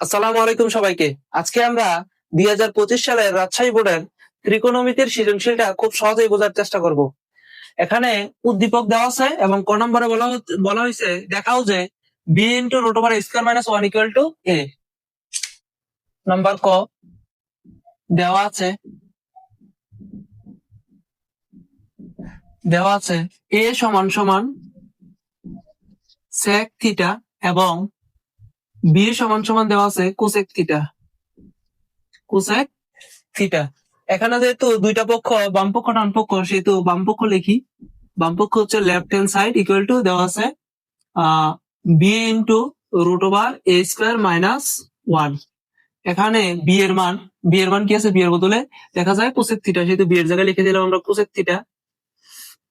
আসসালামু আলাইকুম সবাইকে। আজকে আমরা দুই হাজার পঁচিশ সালের রাজশাহী বোর্ডের ত্রিকোণমিতির সৃজনশীলটা খুব সহজেই বোঝার চেষ্টা করব। এখানে উদ্দীপক দেওয়া আছে এবং ক নম্বরে বলা বলা হয়েছে, দেখাও যে B into root over square minus one equal to A number ক দেওয়া আছে। দেওয়া আছে এ সমান সমান সেক থিটা এবং বি সমান সমান দেওয়া আছে কোসেক থিটা কোসেক থিটা এখানে যেহেতু দুইটা পক্ষ, বাম পক্ষ, ডান পক্ষ, সেহেতু বাম পক্ষ লিখি। বাম পক্ষ হচ্ছে left hand side equal to দেওয়া আছে B into root over A square minus one এখানে বি এর মান বি এর মান কি আছে? বি এর বদলে দেখা যায় কোসেক থিটা সেহেতু বি এর জায়গায় লিখে দিলাম আমরা cosec theta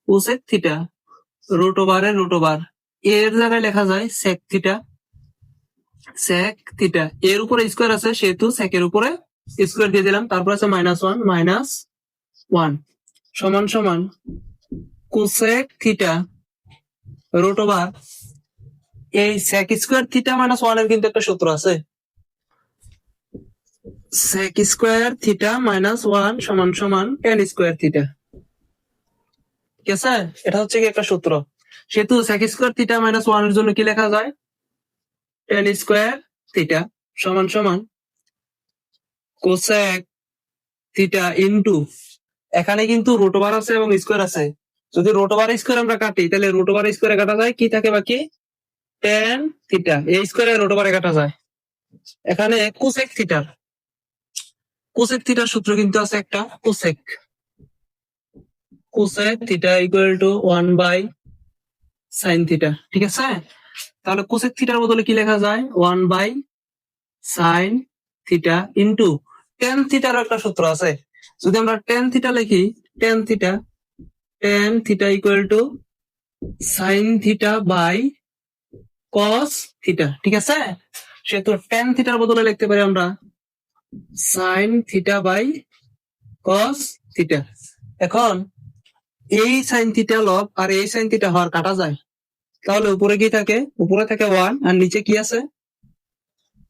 cosec theta root over এর রুট ওভার এর জায়গায় লেখা যায় সেক থিটা sec থিটা এর উপরে স্কোয়ার আছে, সেহেতু এর উপরে স্কোয়ার দিয়ে দিলাম। তারপর আছে মাইনাস ওয়ান মাইনাস ওয়ান সমান সমান কোসেক থিটা রুট ওভার এই sec স্কোয়ার থিটা মাইনাস ওয়ানের কিন্তু একটা সূত্র আছে। sec square theta minus one সমান সমান টেন স্কোয়ার থিটা ঠিক আছে? এটা হচ্ছে কি একটা সূত্র। সেহেতু sec স্কোয়ার থিটা মাইনাস ওয়ানের জন্য কি লেখা যায়? টেন স্কোয়ার থিটা সমান সমান কোসেক থিটা ইনটু এখানে কিন্তু রুট ওভার আছে এবং স্কোয়ার আছে। যদি রুট ওভার স্কোয়ার আমরা কাটি, তাহলে রুট ওভার স্কোয়ারে কাটা যায় কি থাকে বাকি? টেন থিটা এই স্কোয়ারে রুট ওভারে কাটা যায়। এখানে কোসেক থিটার কোসেক থিটার সূত্র কিন্তু আছে একটা cosec cosec theta equal to one by sine theta ঠিক আছে? তাহলে কোসেক থিটার বদলে কি লেখা যায়? One by sine theta into tan থিটার একটা সূত্র আছে। যদি আমরা টেন থিটা লিখি tan theta tan theta equal to sine theta by cos theta ঠিক আছে? সেহেতু টেন থিটার বদলে লিখতে পারি আমরা sine theta by cos theta এখন এই সাইন থিটা লব আর এই সাইন থিটা হওয়ার কাটা যায়। তাহলে উপরে কি থাকে? উপরে থাকে ওয়ান আর নিচে কি আছে?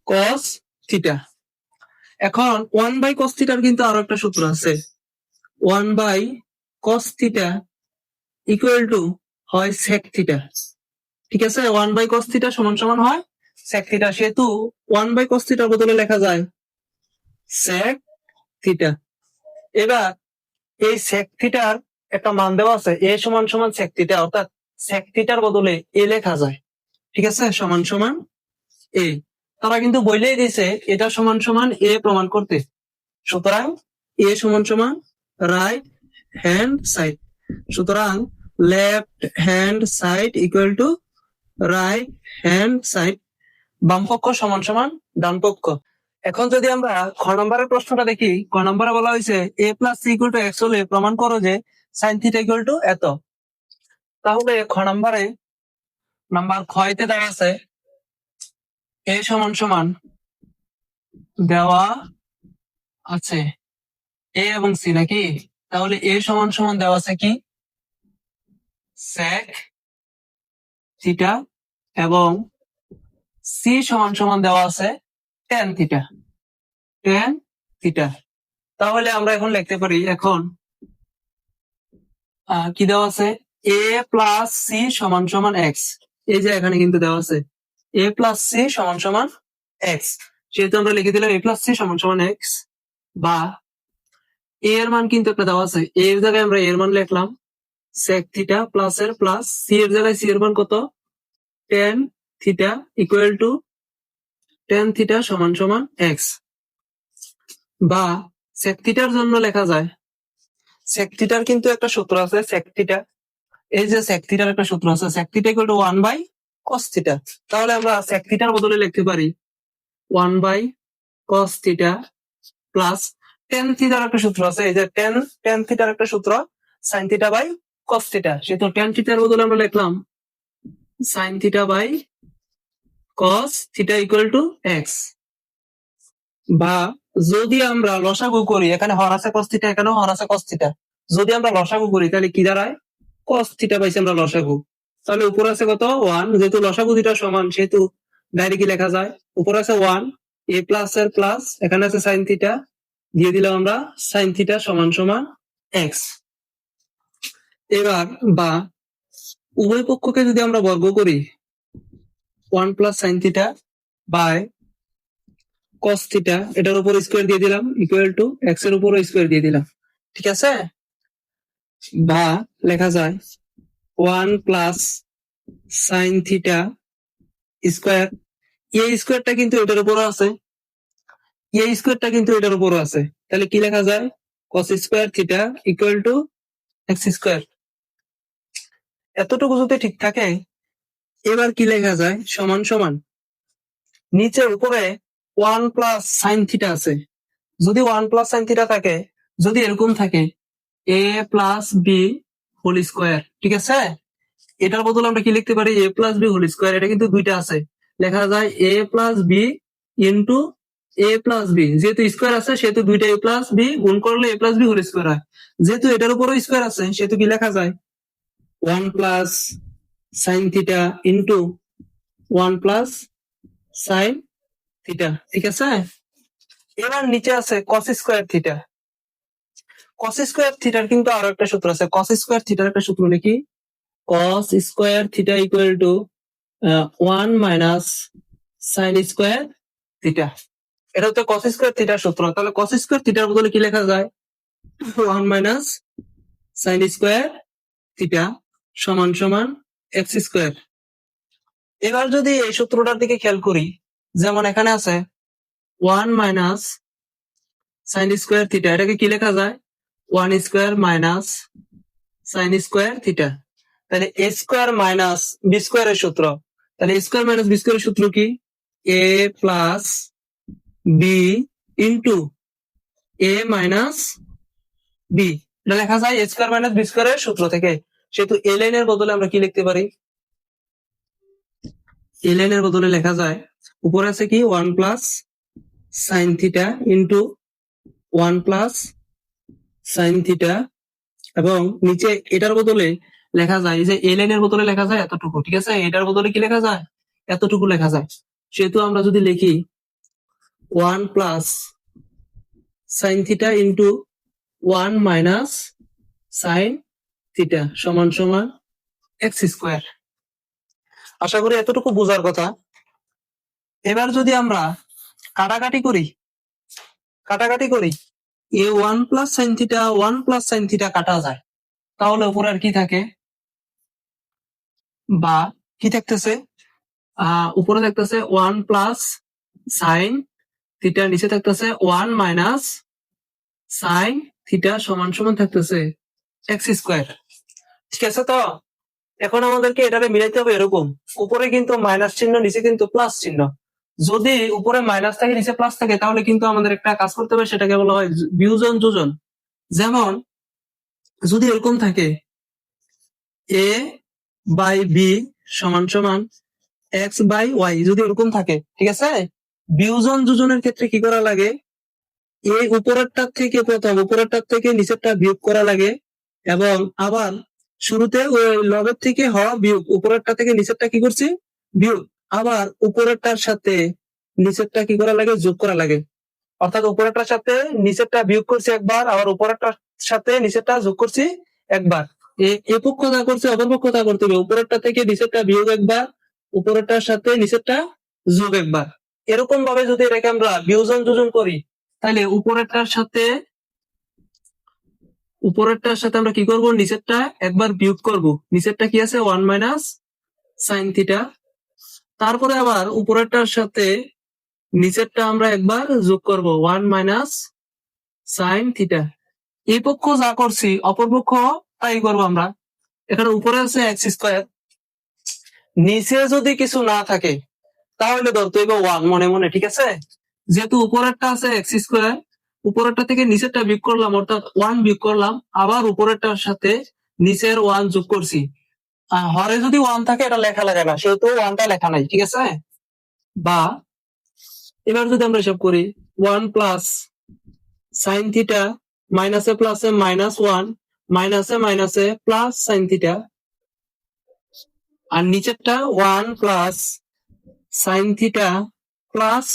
কস থিটা এখন ওয়ান বাই কস থিটার কিন্তু আরও একটা সূত্র আছে। One by cos theta equal to হয় সেক থিটা ঠিক আছে? ওয়ান বাই কস থিটা সমান সমান হয় সেক থিটা সেহেতু ওয়ান বাই কস থিটার বদলে লেখা যায় সেক থিটা এবার এই সেক থিটার একটা মান দেওয়া আছে। এ সমান সমান সেক থিটা অর্থাৎ সেক থিটার বদলে এ লেখা যায়। ঠিক আছে? সমান সমান এ তারা কিন্তু বইলেই দিছে এটা সমান সমান এ প্রমাণ করতে। সুতরাং এ সমান সমান রাইট হ্যান্ড সাইড সুতরাং left hand side equal to right hand side বাম পক্ষ সমান সমান ডান পক্ষ। এখন যদি আমরা খ নম্বরের প্রশ্নটা দেখি ক নম্বরে বলা হয়েছে A plus C equal to X হলে প্রমাণ করো যে সাইন থিটা ইকুয়াল টু এত। তাহলে খ নম্বরে নাম্বার ক্ষয়তে দেওয়া আছে। এ সমান সমান দেওয়া আছে। এ এবং সি নাকি? তাহলে এ সমান সমান দেওয়া আছে কি? sec থিটা এবং সি সমান সমান দেওয়া আছে টেন থিটা টেন থিটা তাহলে আমরা এখন লিখতে পারি, এখন কি দেওয়া আছে? এ প্লাস সি সমান সমান এক্স এই যে এখানে কিন্তু দেওয়া আছে। এ প্লাস সি সমান সমান এক্স সেহেতু আমরা লিখে দিলাম এ প্লাস সি সমান সমান এক্স বা এ এর মান কিন্তু একটা দেওয়া আছে। এর জায়গায় আমরা এর মান লিখলাম। sec থিটা প্লাস এর প্লাস সি এর জায়গায় সি এর মান কত? Tan theta equal to tan theta সমান সমান এক্স বা sec থিটার জন্য লেখা যায়। sec থিটার কিন্তু একটা সূত্র আছে, sec থিটা এই যে sec একটা সূত্র আছে, sec theta equal to one by cos theta তাহলে আমরা sec বদলে লিখতে পারি one by cos theta plus tan থিটার একটা সূত্র আছে, এই যে টেন টেন থিটার একটা সূত্র sine theta by cos theta সেহেতু টেন থিটার বদলে আমরা লিখলাম sine theta by cos theta equal to X বা যদি আমরা লসাগু করি, এখানে হর আছে কস থিটা এখানেও হর আছে কস থিটা যদি আমরা লসাগু করি, তাহলে কি দাঁড়ায়? কস থিটা পাইছি আমরা লসাগু। তাহলে উপরে আছে কত? ওয়ান যেহেতু লসাগু থিটা সমান, সেহেতু ডাইরেক্টলি লেখা যায়। উপরে আছে ওয়ান এ প্লাস এর প্লাস এখানে আছে সাইন থিটা দিয়ে দিলাম আমরা সাইন থিটা সমান সমান এক্স এবার বা উভয় পক্ষকে যদি আমরা বর্গ করি one plus sine theta by cos theta এটার উপর স্কোয়ার দিয়ে দিলাম ইকুয়াল টু এক্সের উপর স্কোয়ার দিয়ে দিলাম। ঠিক আছে? বা লেখা যায় one plus sine theta square. এই স্কোয়ারটা কিন্তু এটার উপরও আছে। এই স্কোয়ারটা কিন্তু এটার উপরও আছে। তাহলে কি লেখা যায়? Cos square theta equal to x square. এতটুকু যদি ঠিক থাকে, এবার কি লেখা যায়? সমান সমান। নিচে উপরে ওয়ান প্লাস সাইন থিটা আছে। যদি ওয়ান প্লাস সাইন থিটা থাকে, যদি এরকম থাকে A plus B whole square ঠিক আছে? এটার বদলে আমরা কি লিখতে পারি? A plus B whole square এটা কিন্তু দুইটা আছে। লেখা যায় A plus B into A plus B যেহেতু স্কোয়ার আছে, সেহেতু দুইটা এ প্লাস বি গুণ করলে A plus B whole square হয়। যেহেতু এটার উপরও স্কোয়ার আছে, সেহেতু কি লেখা যায়? One plus sine theta into one plus sine theta ঠিক আছে? এবার নিচে আছে cos square theta cos square থিটার কিন্তু আরও একটা সূত্র আছে। কস স্কোয়ার থিটার একটা সূত্র লিখি। Cos square theta equal to one minus sine square theta এটা হচ্ছে কস স্কোয়ার থিটার সূত্র। তাহলে কস স্কোয়ার থিটার বদলে কি লেখা যায়? One minus sine square theta সমান সমান এক্স স্কোয়ার এবার যদি এই সূত্রটার দিকে খেয়াল করি, যেমন এখানে আছে one minus sine square theta এটাকে কি লেখা যায়? One square minus sine square theta তাহলে এ স্কোয়ার মাইনাস বি স্কোয়ারের সূত্র। তাহলে স্কোয়ার মাইনাস বি স্কোয়ারের সূত্র কি? A plus B into A minus B এটা লেখা যায় এ স্কোয়ার মাইনাস বি স্কোয়ারের সূত্র থেকে। সেহেতু এল এর বদলে আমরা কি লিখতে পারি? এল এর বদলে লেখা যায়, উপরে আছে কি? One plus sine theta into one plus sine theta এবং নিচে এটার বদলে লেখা যায় যে এল এর বদলে লেখা যায় এতটুকু, ঠিক আছে? এটার বদলে কি লেখা যায়? এতটুকু লেখা যায়। সেহেতু আমরা যদি লিখি one plus sine theta into one minus sine theta সমান সমান এক্স স্কোয়ার আশা করি এতটুকু বোঝার কথা। এবার যদি আমরা কাটাকাটি করি কাটাকাটি করি এ one plus sine theta one plus sine theta কাটা যায়। তাহলে উপরে আর কি থাকে? বা কি থাকতেছে? উপরে থাকতেছে ওয়ান প্লাস সাইন থিটা নিচে থাকতেছে ওয়ান মাইনাস সাইন থিটা সমান সমান থাকতেছে এক্স স্কোয়ার ঠিক আছে তো? এখন আমাদেরকে এটাকে মিলাইতে হবে এরকম। উপরে কিন্তু মাইনাস চিহ্ন, নিচে কিন্তু প্লাস চিহ্ন। যদি উপরে মাইনাস থাকে, নিচে প্লাস থাকে, তাহলে কিন্তু আমাদের একটা কাজ করতে হবে, সেটাকে বলা হয় বিয়োজন যোজন যেমন, যদি এরকম থাকে এ বাই বি সমান সমান এক্স বাই ওয়াই যদি এরকম থাকে, ঠিক আছে? বিয়োজন যোজনের ক্ষেত্রে কি করা লাগে? এ উপরেরটার থেকে প্রথম উপরেরটার থেকে নিচেরটা বিয়োগ করা লাগে, এবং আবার শুরুতে ওই লগের থেকে হওয়া বিয়োগ, উপরেরটা থেকে নিচেরটা কি করছি? বিয়োগ। আবার উপরেরটার সাথে নিচেরটা কি করা লাগে? যোগ করা লাগে। অর্থাৎ উপরেরটার সাথে নিচেরটা বিয়োগ করছি একবার, আবার উপরেরটার সাথে নিচেরটা যোগ করছি একবার। এ- এ পক্ষ তা করছে, অপর পক্ষ তা করতে হবে। উপরেরটা থেকে নিচেরটা বিয়োগ একবার, উপরেরটার সাথে নিচেরটা যোগ একবার। এরকম ভাবে যদি এটাকে আমরা বিয়োজন যোজন করি, তাহলে উপরেরটার সাথে উপরেরটার সাথে আমরা কি করব? নিচেরটা একবার বিয়োগ করব। নিচেরটা কি আছে? ওয়ান মাইনাস সাইন থিটা তারপরে আবার উপরেরটার সাথে নিচেরটা আমরা একবার যোগ করব। One minus sine theta. এই পক্ষ যা করছি, অপর পক্ষ তাই করব আমরা। এখানে উপরে আছে এক্স স্কোয়ার। নিচে যদি কিছু না থাকে, তাহলে ধরতে হইব ওয়ান মনে মনে, ঠিক আছে? যেহেতু উপরেরটা আছে এক্স স্কোয়ার, উপরেরটা থেকে নিচেরটা বিয়োগ করলাম, অর্থাৎ ওয়ান বিয়োগ করলাম, আবার উপরেরটার সাথে নিচের ওয়ান যোগ করছি। হরে যদি ওয়ান থাকে, এটা লেখা লাগে না। সেহেতু ওয়ানটা লেখা নাই, ঠিক আছে? বা, এবার যদি আমরা হিসাব করি ওয়ান প্লাস সাইন থিটা মাইনাসে প্লাসে মাইনাস ওয়ান মাইনাসে মাইনাসে প্লাস সাইন থিটা আর নিচেরটা one plus sine theta plus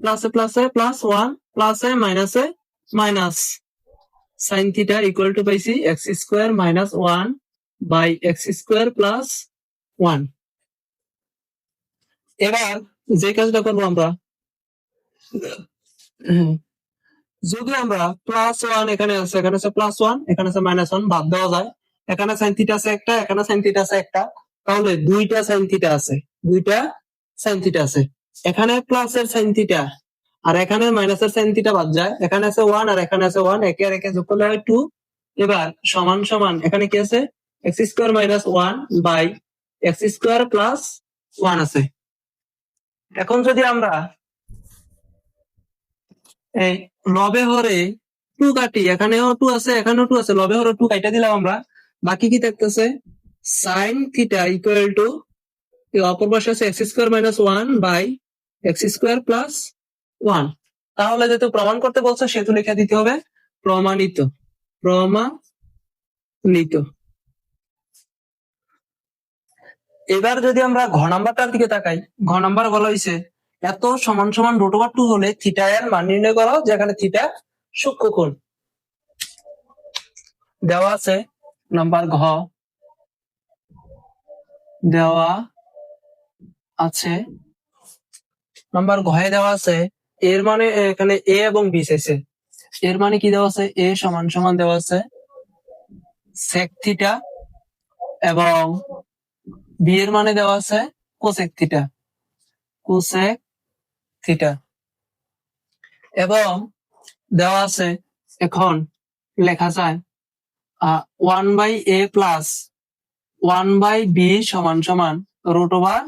plus প্লাসে প্লাস ওয়ান প্লাসে মাইনাসে minus sine theta equal to পাইছি x square minus one by x square plus one এবার যে কাজটা করব আমরা যদি আমরা প্লাস ওয়ান এখানে আছে এখানে আছে প্লাস ওয়ান এখানে আছে মাইনাস ওয়ান বাদ দেওয়া যায়। এখানে সাইন থিটা আছে একটা, এখানে সাইন থিটা আছে একটা। তাহলে দুইটা সাইন থিটা আছে, দুইটা সাইন থিটা আছে। এখানে প্লাসের সাইন থিটা আর এখানে মাইনাসের সাইন থিটা বাদ যায়। এখানে আছে ওয়ান আর এখানে আছে ওয়ান একে আর একে যোগ করলে হয় টু এবার সমান সমান, এখানে কি আছে? X square minus one by x square plus one আছে। এখন যদি আমরা লবে হরে টু কাটি, এখানেও টু আছে, এখানেও টু আছে, লবে হরে টু কাইটা দিলাম আমরা। বাকি কি থাকতেছে? সাইন থিটা ইকুয়াল টু অপর পাশে আছে x square minus one by x square plus one তাহলে যেহেতু প্রমাণ করতে বলছে, সেহেতু লিখে দিতে হবে প্রমাণিত। প্রমাণিত। এবার যদি আমরা ঘ নাম্বারটার দিকে তাকাই, ঘ নাম্বার বলা হয়েছে এত সমান সমান রুট ওভার টু হলে থিটা এর মান নির্ণয় করো, যেখানে থিটা সূক্ষ্মকোণ দেওয়া আছে নাম্বার ঘ। দেওয়া আছে, নাম্বার ঘয়ে দেওয়া আছে, এর মানে এখানে এ এবং বি চাইছে। এর মানে কি দেওয়া আছে? এ সমান সমান দেওয়া আছে সেক থিটা এবং বি এর মানে দেওয়া আছে কোসেক থিটা কোসেক থিটা এবং দেওয়া আছে এখন লেখা যায় one by A plus one by B সমান সমান রুট ওভার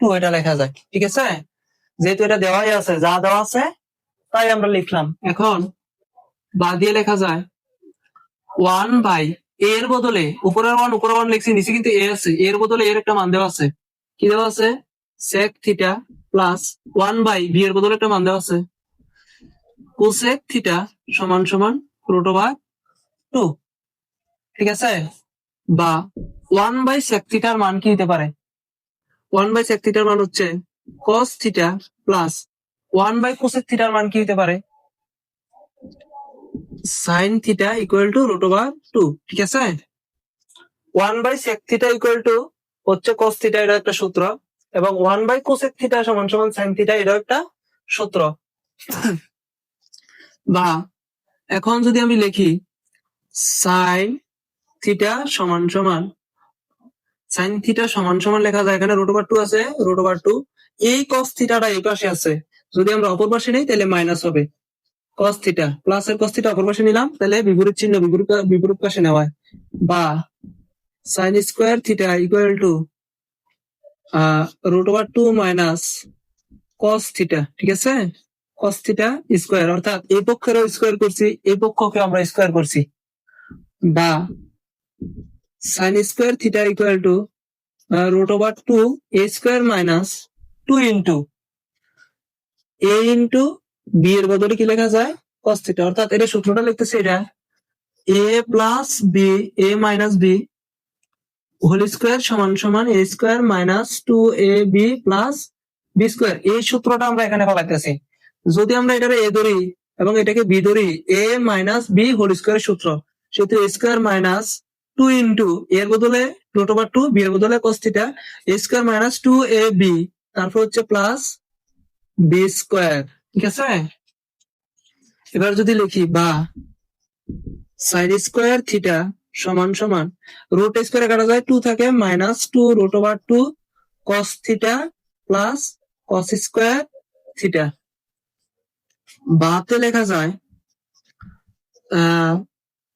টু এটা লেখা যায় ঠিক আছে? যেহেতু এটা দেওয়াই আছে, যা দেওয়া আছে, তাই আমরা লিখলাম। এখন বা দিয়ে লেখা যায় ওয়ান বাই এর বদলে উপরের ওয়ান উপরের ওয়ান লিখছি, নিচে কিন্তু এ আছে। এর বদলে এর একটা মান দেওয়া আছে। কি দেওয়া আছে? Sec theta plus one by B এর বদলে একটা মান দেওয়া আছে। কোসেক থিটা সমান সমান রুট ওভার টু ঠিক আছে? বা ওয়ান বাই সেক থিটার মান কি হতে পারে? ওয়ান বাই সেক থিটার মান হচ্ছে cos theta plus one by cosec থিটার মান কি হতে পারে? Sine theta equal to root over two ঠিক আছে? One by sec theta equal to হচ্ছে কস থিটা এটা একটা সূত্র, এবং ওয়ান বাই কোসেক থিটা সমান সমান সাইন থিটা এটা একটা সূত্র। বা এখন যদি আমি লিখি সাইন থিটা সমান সমান সাইন থিটা সমান সমান লেখা যায় এখানে রুট ওভার টু আছে রুট ওভার টু এই কস থিটাটা এই পাশে আছে। যদি আমরা অপর পাশে নেই, তাহলে মাইনাস হবে। কস থিটা প্লাস এর কস থিটা অপর নিলাম, তাহলে বিপরীত চিহ্ন বিপরীত বিপরীত পাশে নেওয়া। বা sine square theta equal to root over two minus cos theta ঠিক আছে কস থিটা স্কোয়ার অর্থাৎ এই পক্ষেরও স্কোয়ার করছি, এই পক্ষকে আমরা স্কোয়ার করছি বা sine square theta equal to root over two A square minus two into A into B এর বদলে কি লেখা যায়? কস থিটা অর্থাৎ এটা সূত্রটা লিখতেছে এটা A plus B A minus B whole square সমান সমান A square minus two A B plus B square এই সূত্রটা আমরা এখানে ফলাইতেছি যদি আমরা এটাকে এ ধরি এবং এটাকে বি ধরি A minus B whole square সূত্র, সেহেতু A square minus two into এর বদলে রুট ওভার টু বি এর বদলে cos theta A square minus two A B তারপর হচ্ছে প্লাস বি স্কোয়ার ঠিক আছে? এবার যদি লিখি বা সাইন স্কোয়ার থিটা সমান সমান রুট স্কোয়ার কাটা যায় টু থাকে minus two root over two cos theta plus cos square theta বাতে লেখা যায়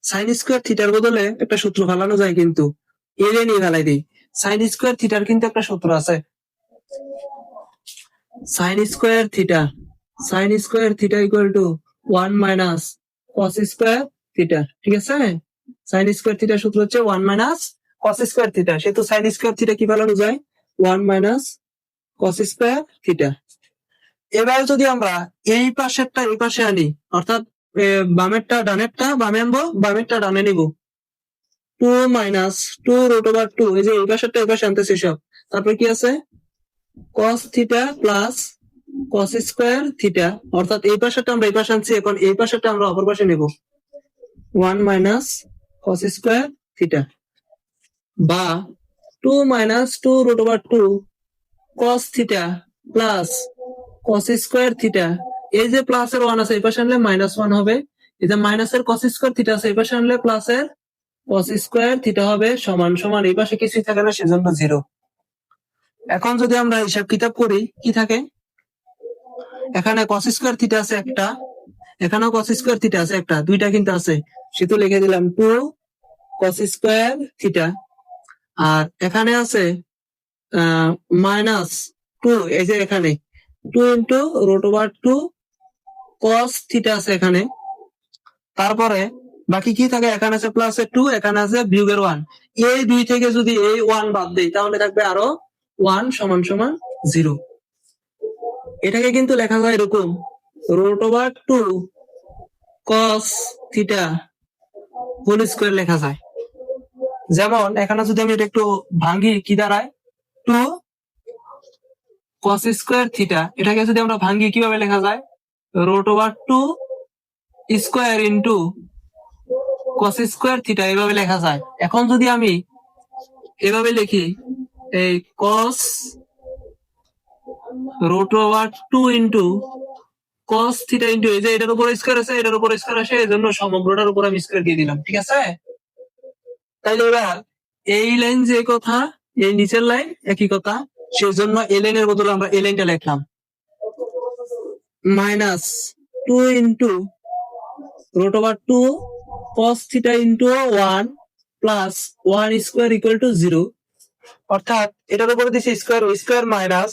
সাইন স্কোয়ার থিটার বদলে একটা সূত্র ফেলানো যায় কিন্তু। এর নিয়ে ফেলাই দিই। সাইন স্কোয়ার থিটার কিন্তু একটা সূত্র আছে। Sine square theta sine square theta equal to one minus cos square theta ঠিক আছে? সাইন স্কোয়ার থিটা সূত্র হচ্ছে one minus cos square theta সেহেতু সাইন স্কোয়ার থিটা কি ফেলানো যায়? One minus cos square theta এবার যদি আমরা এই পাশেরটা, এই পাশে আনি, অর্থাৎ বামেরটা, ডানেরটা, বামে আনব, বামেরটা ডানে নিব। Two minus two root over two এই যে এই পাশেরটা, এই পাশে আনতেছি সব। তারপর কি আছে? Cos theta plus cos square theta অর্থাৎ এই পাশেটা আমরা এই পাশে আনছি, এখন এই পাশেটা আমরা অপর পাশে নেব। One minus cos square theta বা two minus two root over two cos theta plus cos square theta এই যে প্লাস এর ওয়ান আছে, এই পাশে আনলে মাইনাস ওয়ান হবে। এই যে মাইনাস এর কস স্কোয়ার থিটা আছে, এই পাশে আনলে প্লাস এর কস স্কোয়ার থিটা হবে, সমান সমান এই পাশে কিছুই থাকে না, সেজন্য জিরো এখন যদি আমরা হিসাব কিতাব করি, কি থাকে? এখানে কস স্কোয়ার থিটা আছে একটা, এখানেও কস স্কোয়ার থিটা আছে একটা, দুইটা কিন্তু আছে। সেতু লিখে দিলাম টু কস স্কোয়ার থিটা আর এখানে আছে মাইনাস টু এই যে এখানে। Two into root over two cos theta আছে এখানে। তারপরে বাকি কি থাকে? এখানে আছে প্লাস টু এখানে আছে বিয়োগের ওয়ান এই দুই থেকে যদি এই ওয়ান বাদ দেই, তাহলে থাকবে আরও ওয়ান সমান সমান জিরো এটাকে কিন্তু লেখা যায় এরকম root over two cos theta whole square লেখা যায়। যেমন, এখানে যদি আমি এটা একটু ভাঙি, কি দাঁড়ায়? টু কস স্কোয়ার থিটা এটাকে যদি আমরা ভাঙি, কীভাবে লেখা যায়? Root over two square into cos square theta এভাবে লেখা যায়। এখন যদি আমি এভাবে লিখি, এই cos root over two into cos theta into এই যে এটার উপর স্কোয়ার আছে, এটার উপর স্কোয়ার আছে এই জন্য সমগ্রটার উপর আমি স্কোয়ার দিয়ে দিলাম, ঠিক আছে? তাইলে এবার এই লাইন যে কথা, এই নিচের লাইন একই কথা সেই জন্য এই লাইনের বদলে আমরা এই লাইনটা লিখলাম। Minus two into root over two cos theta into one plus one square equal to zero অর্থাৎ এটার উপরে দিচ্ছে স্কোয়ার স্কোয়ার মাইনাস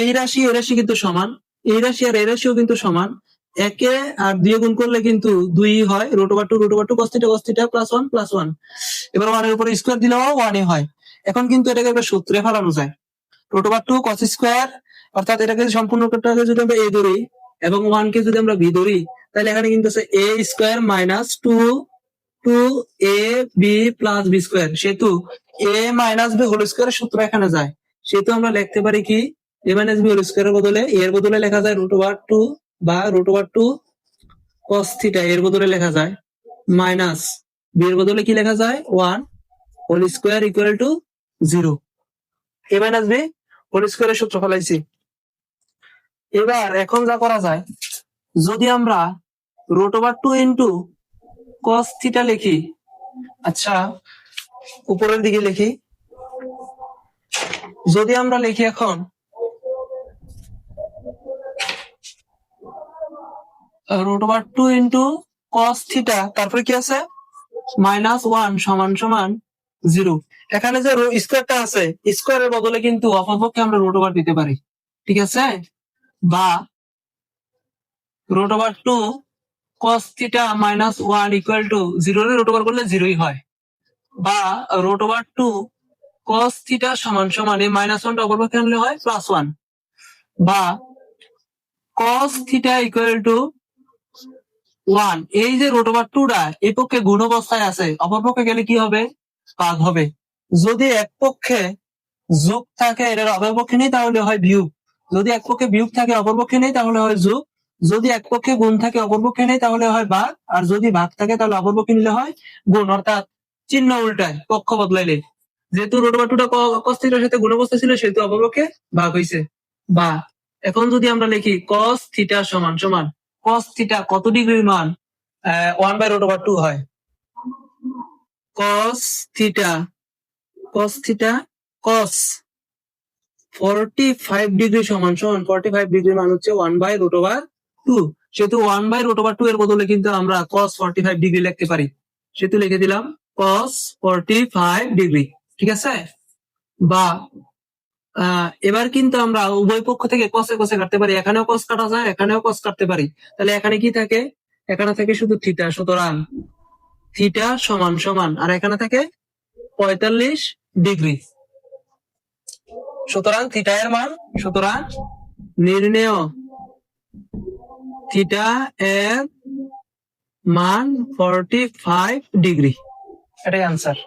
এই রাশি এই রাশি কিন্তু সমান। এই রাশি আর এই রাশিও কিন্তু সমান। একে আর দুই গুণ করলে কিন্তু দুই হয়। Root over two root two cos theta cos theta plus one plus one এবার ওয়ানের উপরে স্কোয়ার দিলেও ওয়ানই হয়। এখন কিন্তু এটাকে একটা সূত্রে ফেলানো যায়। রোট টু কস স্কোয়ার অর্থাৎ এটাকে সম্পূর্ণটাকে যদি আমরা এ ধরি এবং ওয়ান কে যদি আমরা বি ধরি, তাহলে এখানে কিন্তু আছে A square minus two two A B plus B square সেহেতু এ মাইনাস বি হোল স্কোয়ারের সূত্র এখানে যায়। সেহেতু আমরা লিখতে পারি কি? এ মাইনাস বি হোল স্কোয়ারের বদলে এর বদলে লেখা যায় রুট ওভার টু বা root over two cos theta এর বদলে লেখা যায় মাইনাস বি এর বদলে কি লেখা যায়? One whole square equal to zero A minus B whole স্কোয়ারের সূত্র ফেলাইছি। এবার এখন যা করা যায়, যদি আমরা root over two into cos theta লিখি আচ্ছা উপরের দিকে লিখি যদি আমরা লিখি এখন root over two into cos theta তারপরে কি আছে? মাইনাস ওয়ান সমান সমান জিরো এখানে যে স্কোয়ারটা আছে স্কোয়ারের বদলে কিন্তু অপরপক্ষে আমরা রুট ওভার দিতে পারি। ঠিক আছে? বা root over two cos theta minus one equal to zero root over করলে জিরোই হয়। বা root over two cos theta সমান সমান এই মাইনাস ওয়ানটা অপরপক্ষে আনলে হয়? প্লাস ওয়ান বা cos theta equal to one এই যে রুট ওভার টুটা পক্ষে গুণ অবস্থায় আছে, অপর পক্ষে গেলে কি হবে? ভাগ হবে। যদি এক পক্ষে যোগ থাকে এটার অপর পক্ষে নেই, তাহলে হয় বিয়োগ। যদি এক পক্ষে বিয়োগ থাকে, অপর পক্ষে নেই, তাহলে হয় যোগ। যদি এক পক্ষে গুণ থাকে, অপর পক্ষে নেই, তাহলে হয় ভাগ। আর যদি ভাগ থাকে, তাহলে অপর পক্ষে নিলে হয় গুণ। অর্থাৎ চিহ্ন উল্টায়, পক্ষ বদলাইলে। যেহেতু রোড টুটা কস্তিটার সাথে গুণ অবস্থা ছিল, সেহেতু অপর ভাগ হয়েছে বা, এখন যদি আমরা লিখি কস থিটা সমান সমান কস থিটা কত ডিগ্রির মান one by root over two হয়? Cos theta cos theta cos forty five degree সমান সমান ফর্টি ফাইভ ডিগ্রি মান হচ্ছে one by root over two সেহেতু one by root over two এর বদলে কিন্তু আমরা কস ফর্টি ফাইভ ডিগ্রি লিখতে পারি। সেহেতু লিখে দিলাম কস ফর্টি ফাইভ ডিগ্রি ঠিক আছে? বা এবার কিন্তু আমরা উভয় পক্ষ থেকে কসে কসে কাটতে পারি। এখানেও কস কাটা যায়, এখানেও কস কাটতে পারি। তাহলে এখানে কি থাকে? এখানে থাকে শুধু থিটা সুতরাং থিটা সমান সমান। আর এখানে থাকে পঁয়তাল্লিশ ডিগ্রি। সুতরাং থিটা এর মান, সুতরাং নির্ণেয় থিটা এর মান ফর্টি ফাইভ ডিগ্রি। এটাই আনসার